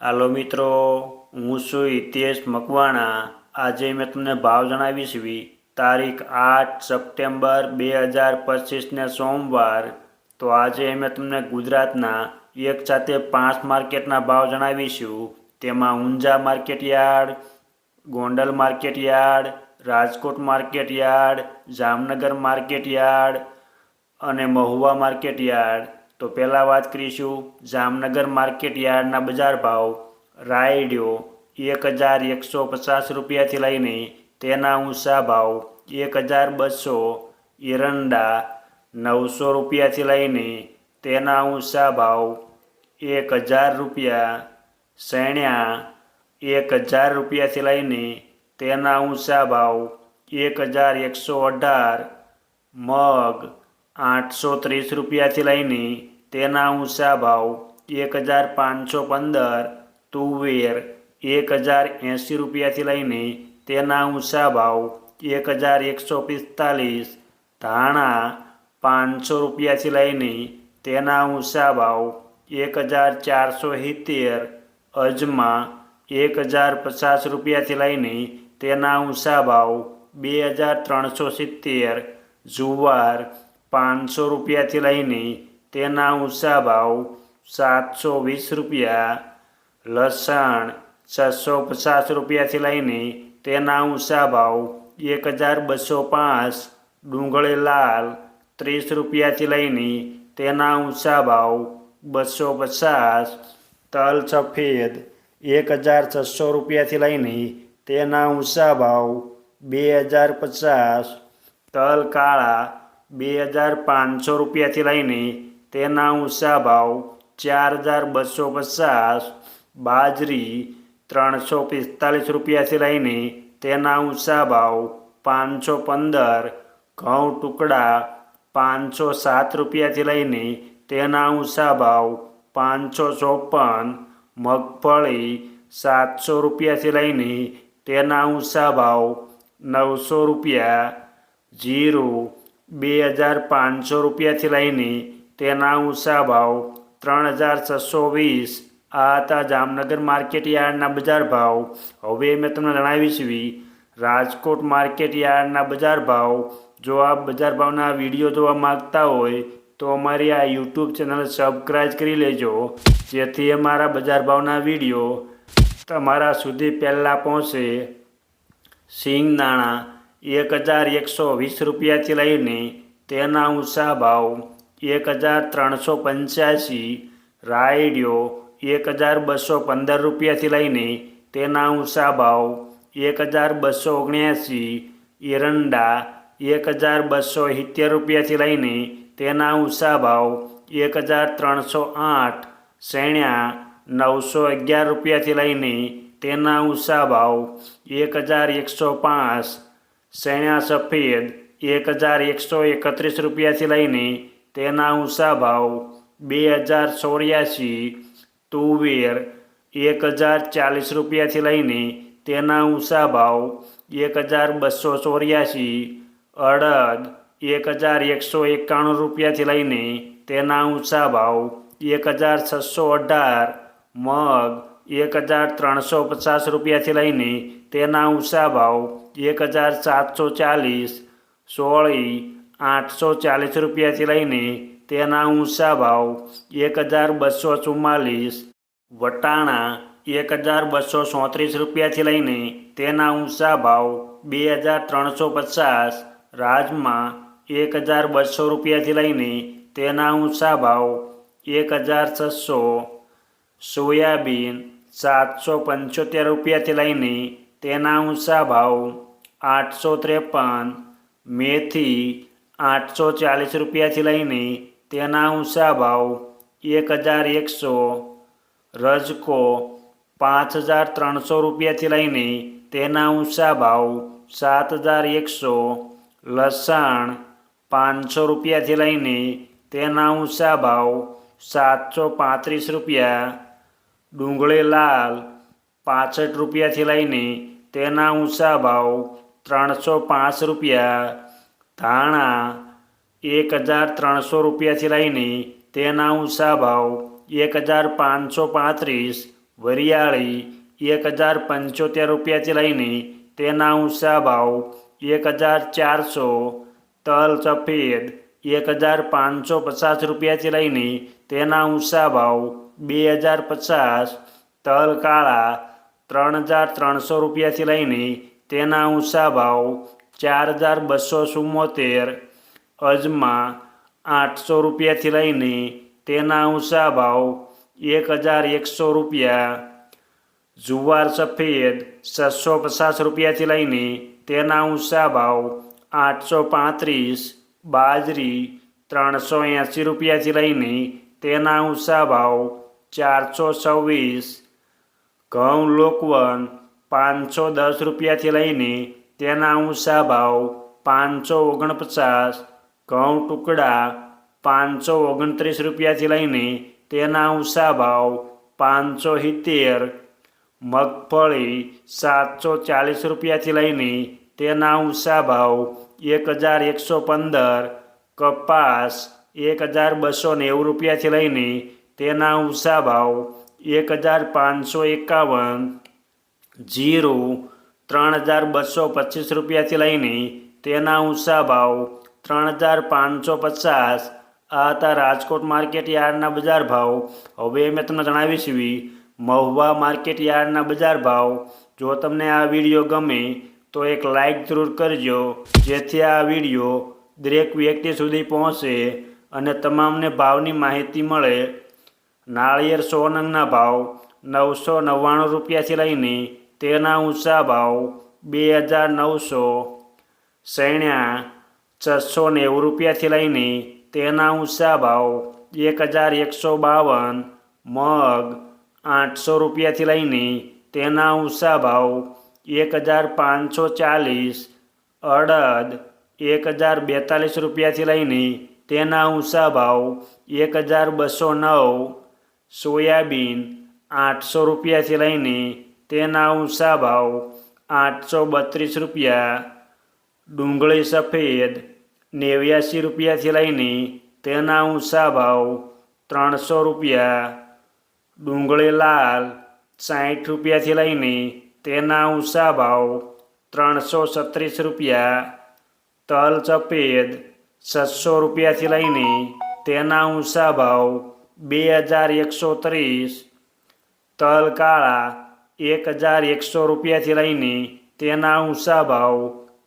હાલો મિત્રો, હું છું હિતેશ મકવાણા. આજે મેં તમને ભાવ જણાવીશ તારીખ આઠ સપ્ટેમ્બર બે હજાર પચીસને સોમવાર. તો આજે મેં તમને ગુજરાતના એક સાથે પાંચ માર્કેટના ભાવ જણાવીશું. તેમાં Unjha market yard, Gondal market yard, Rajkot market yard, Jamnagar market yard અને મહુવા માર્કેટ યાર્ડ. તો પહેલાં વાત કરીશું જામનગર માર્કેટ યાર્ડના બજાર ભાવ. રાયડિયો એક હજાર એકસો પચાસ રૂપિયાથી લઈને તેના ઊંચા ભાવ એક હજાર બસો, એરંડા નવસો રૂપિયાથી લઈને તેના ઊંચા ભાવ એક હજાર રૂપિયા સૈણ્યા એક હજાર રૂપિયાથી લઈને તેના ઊંચા ભાવ એક હજાર એકસો અઢાર, મગ આઠસો ત્રીસ રૂપિયાથી લઈને તેના ઊંચા ભાવ એક હજાર પાંચસો પંદર, તુવેર એક હજાર એંસી રૂપિયાથી લઈને તેના ઊંચા ભાવ એક હજાર એકસો પિસ્તાલીસ, ધાણા પાંચસો રૂપિયાથી લઈને તેના ઊંચા ભાવ એક હજાર ચારસો સિત્તેર, અજમા એક હજાર પચાસ રૂપિયાથી લઈને તેના ઊંચા ભાવ બે હજાર ત્રણસો સિત્તેર, જુવાર પાંચસો રૂપિયાથી લઈને તેના ઊંચા ભાવ સાતસો વીસ રૂપિયા, લસણ છસો પચાસ રૂપિયાથી લઈને તેના ઊંચા ભાવ એક હજાર બસો પાંચ, ડુંગળી લાલ ત્રીસ રૂપિયાથી લઈને તેના ઊંચા ભાવ બસો પચાસ, તલ સફેદ એક હજાર છસો રૂપિયાથી લઈને તેના ઊંચા ભાવ બે હજાર પચાસ, તલ કાળા બે હજાર પાંચસો રૂપિયાથી લઈને તેના ઊંચા ભાવ ચાર હજાર બસો પચાસ, બાજરી ત્રણસો પિસ્તાલીસ રૂપિયાથી લઈને તેના ઊંચા ભાવ પાંચસો પંદર, ઘઉં ટુકડા પાંચસો સાત રૂપિયાથી લઈને તેના ઊંચા ભાવ પાંચસો ચોપન, મગફળી સાતસો રૂપિયાથી લઈને તેના ઊંચા ભાવ નવસો રૂપિયા, જીરું બે હજાર પાંચસો રૂપિયાથી લઈને તેના ઊંચા ભાવ ત્રણ હજાર છસો વીસ. આ હતા જામનગર માર્કેટ યાર્ડના બજાર ભાવ. હવે મેં તમને જણાવીશ વી. રાજકોટ માર્કેટ યાર્ડના બજાર ભાવ. જો આ બજાર ભાવના વીડિયો જોવા માગતા હોય, તો અમારી આ યુટ્યુબ ચેનલ સબસ્ક્રાઈબ કરી લેજો. જેથી અમારા બજાર ભાવના વીડિયો તમારા સુધી પહેલાં પહોંચે. સિંગ નાણાં એક હજાર એકસો વીસ રૂપિયાથી લઈને તેના ઊંચા ભાવ એક હજાર ત્રણસો પંચ્યાસી રાયડિયો એક હજાર બસો પંદર રૂપિયાથી લઈને તેના ઊંચા ભાવ એક હજાર બસો ઓગણ્યાસી, એરંડા એક હજાર બસો સિત્તેર રૂપિયાથી લઈને તેના ઊંચા ભાવ એક હજાર ત્રણસો આઠ શેણ્યા નવસો અગિયાર રૂપિયાથી લઈને તેના ઊંચા ભાવ એક હજાર એકસો પાંચ શેણ્યા સફેદ એક હજાર એકસો એકત્રીસ રૂપિયાથી લઈને તેના ઊંચા ભાવ બે હજાર ચોર્યાસી, તુવેર એક હજાર ચાલીસ રૂપિયાથી લઈને તેના ઊંચા ભાવ એક હજાર બસો ચોર્યાસી, અડદ એક હજાર એકસો એકાણું રૂપિયાથી લઈને તેના ઊંચા ભાવ એક હજાર છસો અઢાર, મગ એક હજાર ત્રણસો પચાસ રૂપિયાથી લઈને તેના ઊંચા ભાવ એક હજાર સાતસો ચાલીસ, સોળી આઠસો ચાલીસ રૂપિયાથી લઈને તેના ઊંચા ભાવ એક હજાર બસો ચુમ્માલીસ, વટાણા એક હજાર બસો ચોત્રીસ રૂપિયાથી લઈને તેના ઊંચા ભાવ બે હજાર ત્રણસો પચાસ, રાજમા એક હજાર બસો રૂપિયાથી લઈને તેના ઊંચા ભાવ એક હજાર છસો, સોયાબીન સાતસો પંચોતેર રૂપિયાથી લઈને તેના ઊંચા ભાવ આઠસો ત્રેપન, મેથી આઠસો ચાલીસ રૂપિયાથી લઈને તેના ઊંચા ભાવ એક હજાર એકસો રજકો પાંચ હજાર ત્રણસો રૂપિયાથી લઈને તેના ઊંચા ભાવ સાત હજાર એકસો લસણ પાંચસો રૂપિયાથી લઈને તેના ઊંચા ભાવ સાતસો પાંત્રીસ રૂપિયા ડુંગળી લાલ પાસઠ રૂપિયાથી લઈને તેના ઊંચા ભાવ ત્રણસો પાંચ રૂપિયા ધાણા એક હજાર ત્રણસો રૂપિયાથી લઈને તેના ઊંચા ભાવ એક હજાર પાંચસો પાંત્રીસ, વરિયાળી એક હજાર પંચોતેર રૂપિયાથી લઈને તેના ઊંચા ભાવ એક હજાર ચારસો, તલ સફેદ એક હજાર પાંચસો પચાસ રૂપિયાથી લઈને તેના ઊંચા ભાવ બે હજાર પચાસ, તલ કાળા ત્રણ હજાર ત્રણસો રૂપિયાથી લઈને તેના ઊંચા ભાવ ચાર હજાર બસો ચુમ્મોતેર અજમા આઠસો રૂપિયાથી લઈને તેના ઊંચા ભાવ એક હજાર એકસો રૂપિયા, જુવાર સફેદ છસો પચાસ રૂપિયાથી લઈને તેના ઊંચા ભાવ આઠસો પાંત્રીસ, બાજરી ત્રણસો એંસી રૂપિયાથી લઈને તેના ઊંચા ભાવ ચારસો છવ્વીસ, ઘઉં લોકવન પાંચસો દસ રૂપિયાથી લઈને તેના ઊંચા ભાવ પાંચસો ઓગણપચાસ, ઘઉં ટુકડા પાંચસો ઓગણત્રીસ રૂપિયાથી લઈને તેના ઊંચા ભાવ પાંચસો સિત્તેર, મગફળી સાતસો ચાલીસ રૂપિયાથી લઈને તેના ઊંચા ભાવ એક હજાર એકસો પંદર, કપાસ એક હજાર બસો નેવું રૂપિયાથી લઈને તેના ઊંચા ભાવ એક હજાર પાંચસો એકાવન, જીરું ત્રણ હજાર બસો પચીસ રૂપિયાથી લઈને તેના ઊંચા ભાવ ત્રણ હજાર પાંચસો પચાસ. આ હતા રાજકોટ માર્કેટ યાર્ડના બજાર ભાવ. હવે મેં તમને જણાવી છીએ મહુવા માર્કેટ યાર્ડના બજાર ભાવ. જો તમને આ વીડિયો ગમે તો એક લાઈક જરૂર કરજો, જેથી આ વીડિયો દરેક વ્યક્તિ સુધી પહોંચે અને તમામને ભાવની માહિતી મળે. નાળિયેર સો નંગના ભાવ નવસો નવ્વાણું રૂપિયાથી લઈને તેના ઊંચા ભાવ બે હજાર નવસો સૈણ્યા છસો નેવું રૂપિયાથી લઈને તેના ઊંચા ભાવ એક હજાર એકસો બાવન મગ આઠસો રૂપિયાથી લઈને તેના ઊંચા ભાવ એક હજાર પાંચસો ચાલીસ અડદ એક હજાર બેતાલીસ રૂપિયાથી લઈને તેના ઊંચા ભાવ એક હજાર બસો નવ સોયાબીન આઠસો રૂપિયાથી લઈને તેના ઊંચા ભાવ આઠસો બત્રીસ રૂપિયા, ડુંગળી સફેદ નેવ્યાસી રૂપિયાથી લઈને તેના ઊંચા ભાવ ત્રણસો રૂપિયા, ડુંગળી લાલ સાઠ રૂપિયાથી લઈને તેના ઊંચા ભાવ ત્રણસો છત્રીસ રૂપિયા, તલ સફેદ છસો રૂપિયાથી લઈને તેના ઊંચા ભાવ બે હજાર એકસો ત્રીસ, તલ કાળા એક હજાર એકસો રૂપિયાથી લઈને તેના ઊંચા ભાવ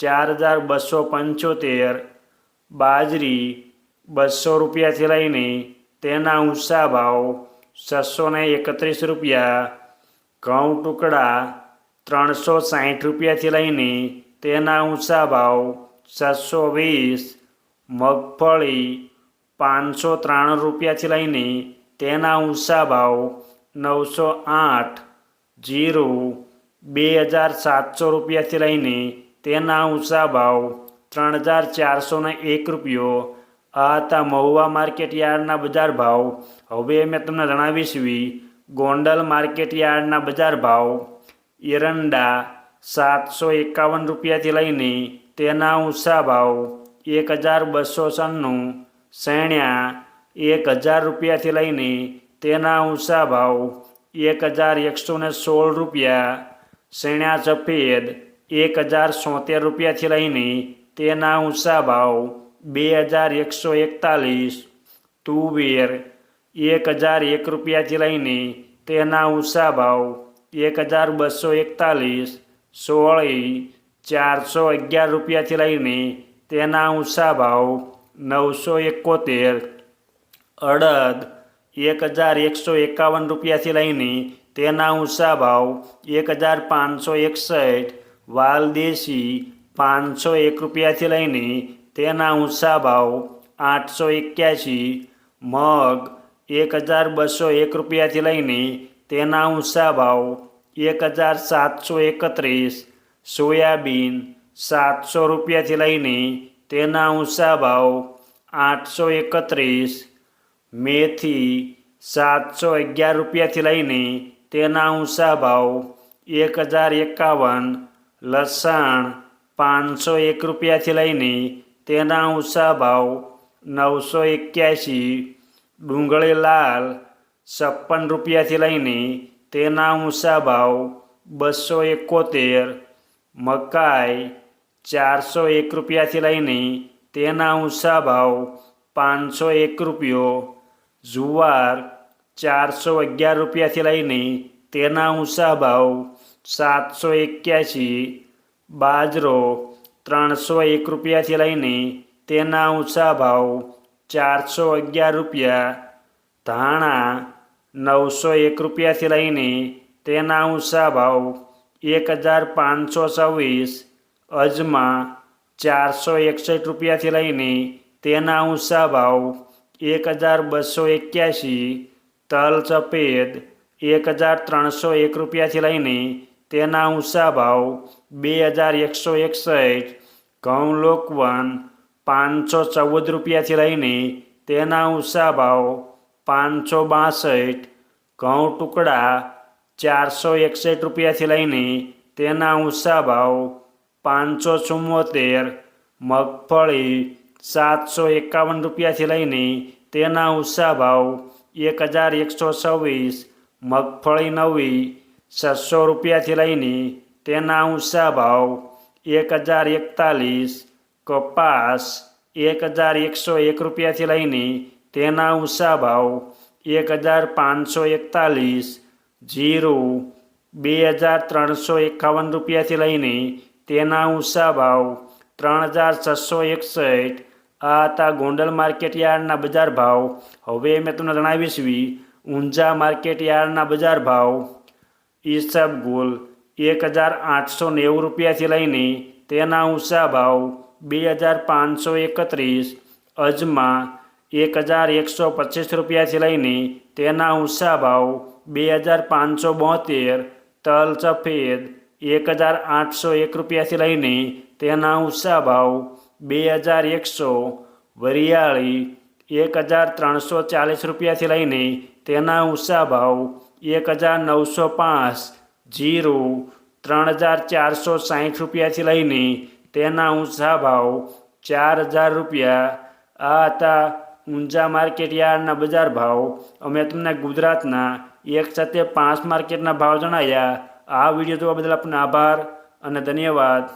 ચાર હજાર બસો પંચોતેર, બાજરી બસો રૂપિયાથી લઈને તેના ઊંચા ભાવ છસો એકત્રીસ રૂપિયા, ઘઉં ટુકડા ત્રણસો સાઠ રૂપિયાથી લઈને તેના ઊંચા ભાવ છસો વીસ, મગફળી પાંચસો ત્રાણું રૂપિયાથી લઈને તેના ઊંચા ભાવ નવસો આઠ જીરું બે હજાર સાતસો રૂપિયાથી લઈને તેના ઊંચા ભાવ ત્રણ હજાર ચારસો ને એક રૂપિયો આ હતા મહુવા માર્કેટ યાર્ડના બજાર ભાવ. હવે મેં તમને જણાવીશ વી, ગોંડલ માર્કેટ યાર્ડના બજાર ભાવ. એરંડા સાતસો એકાવન રૂપિયાથી લઈને તેના ઊંચા ભાવ એક હજાર બસો સન્નું સૈણ્યા એક હજાર રૂપિયાથી લઈને તેના ઊંચા ભાવ એક હજાર એકસો ને સોળ રૂપિયા સૈણ્યા સફેદ એક હજાર સોતેર રૂપિયાથી લઈને તેના ઊંચા ભાવ બે હજાર એકસો એકતાલીસ, તુવેર એક હજાર એક રૂપિયાથી લઈને તેના ઊંચા ભાવ એક હજાર બસો એકતાલીસ, સોળી ચારસો અગિયાર રૂપિયાથી લઈને તેના ઊંચા ભાવ નવસો એકોતેર, અડદ એક હજાર એકસો એકાવન રૂપિયાથી લઈને તેના ઊંચા ભાવ એક હજાર પાંચસો એકસઠ, વાલદેશી પાંચસો એક રૂપિયાથી લઈને તેના ઊંચા ભાવ આઠસો એક્યાસી, મગ એક હજાર બસો એક રૂપિયાથી લઈને તેના ઊંચા ભાવ એક હજાર સાતસો એકત્રીસ, સોયાબીન સાતસો રૂપિયાથી લઈને તેના ઊંચા ભાવ આઠસો એકત્રીસ મેથી સાતસો અગિયાર રૂપિયાથી લઈને તેના ઊંચા ભાવ એક હજાર એકાવન, લસણ પાંચસો એક રૂપિયાથી લઈને તેના ઊંચા ભાવ નવસો એક્યાસી ડુંગળી લાલ છપ્પન રૂપિયાથી લઈને તેના ઊંચા ભાવ બસો એકોતેર, મકાઈ ચારસો એક રૂપિયાથી લઈને તેના ઊંચા ભાવ પાંચસો એક રૂપિયો જુવાર ચારસો અગિયાર રૂપિયાથી લઈને તેના ઊંચા ભાવ સાતસો એક્યાસી, બાજરો ત્રણસો એક રૂપિયાથી લઈને તેના ઊંચા ભાવ ચારસો અગિયાર રૂપિયા, ધાણા નવસો એક રૂપિયાથી લઈને તેના ઊંચા ભાવ એક હજાર પાંચસો છવ્વીસ, અજમા ચારસો એકસઠ રૂપિયાથી લઈને તેના ઊંચા ભાવ એક હજાર બસો એક્યાસી, તલ સફેદ, એક હજાર ત્રણસો એક રૂપિયાથી લઈને તેના ઊંચા ભાવ બે હજાર એકસો એકસઠ ઘઉં લોકવન પાંચસો ચૌદ રૂપિયાથી લઈને તેના ઊંચા ભાવ પાંચસો બાસઠ, ઘઉં ટુકડા ચારસો એકસઠ રૂપિયાથી લઈને તેના ઊંચા ભાવ પાંચસો ચુમ્મોતેર, મગફળી સાતસો એકાવન રૂપિયાથી લઈને તેના ઉત્સાહ ભાવ એક હજાર એકસો છવ્વીસ, મગફળી નવી છસો રૂપિયાથી લઈને તેના ઉત્સાહ ભાવ એક હજાર એકતાલીસ, કપાસ એક હજાર એકસો એક રૂપિયાથી લઈને તેના ઉત્સાહ ભાવ એક હજાર પાંચસો એકતાલીસ, જીરું બે હજાર ત્રણસો એકાવન રૂપિયાથી લઈને તેના ઉત્સાહ ભાવ ત્રણ હજાર છસો એકસઠ આ હતા ગોંડલ માર્કેટ યાર્ડના બજાર ભાવ. હવે મેં તમને જણાવીશ વી, ઊંઝા માર્કેટ યાર્ડના બજાર ભાવ. ઈસબગુલ એક હજાર આઠસો નેવું રૂપિયાથી લઈને તેના ઊંચા ભાવ, બે હજાર પાંચસો એકત્રીસ. અજમા, એક હજાર એકસો પચીસ રૂપિયાથી લઈને તેના ઊંચા ભાવ, બે હજાર પાંચસો બોતેર. તલ સફેદ, એક હજાર આઠસો એક રૂપિયાથી લઈને તેના ઊંચા ભાવ બે હજાર એકસો વરિયાળી એક હજાર ત્રણસો ચાલીસ રૂપિયાથી લઈને તેના ઊંચા ભાવ એક હજાર નવસો પાંચ જીરું ત્રણ હજાર ચારસો સાહીઠ રૂપિયાથી લઈને તેના ઊંચા ભાવ ચાર હજાર રૂપિયા. આ હતા ઊંઝા માર્કેટ યાર્ડના બજાર ભાવ. અમે તમને ગુજરાતના એક સાથે પાંચ માર્કેટના ભાવ જણાવ્યા આ વીડિયો જોવા બદલ આપનો આભાર અને ધન્યવાદ.